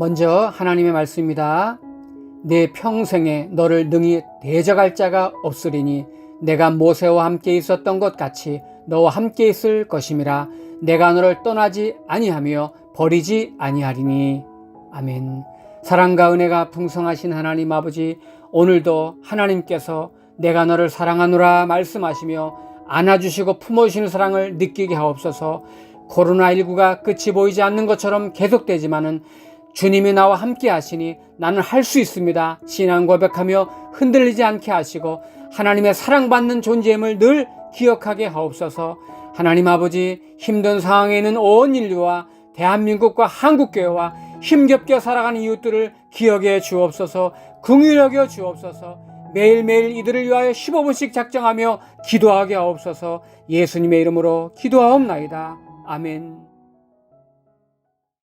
먼저 하나님의 말씀입니다. 내 평생에 너를 능히 대적할 자가 없으리니 내가 모세와 함께 있었던 것 같이 너와 함께 있을 것임이라 내가 너를 떠나지 아니하며 버리지 아니하리니 아멘. 사랑과 은혜가 풍성하신 하나님 아버지 오늘도 하나님께서 내가 너를 사랑하노라 말씀하시며 안아주시고 품어주시는 사랑을 느끼게 하옵소서 코로나19가 끝이 보이지 않는 것처럼 계속되지만은 주님이 나와 함께 하시니 나는 할 수 있습니다. 신앙 고백하며 흔들리지 않게 하시고 하나님의 사랑받는 존재임을 늘 기억하게 하옵소서 하나님 아버지 힘든 상황에 있는 온 인류와 대한민국과 한국교회와 힘겹게 살아가는 이웃들을 기억해 주옵소서 긍휼히 여겨 주옵소서 매일매일 이들을 위하여 15분씩 작정하며 기도하게 하옵소서 예수님의 이름으로 기도하옵나이다. 아멘.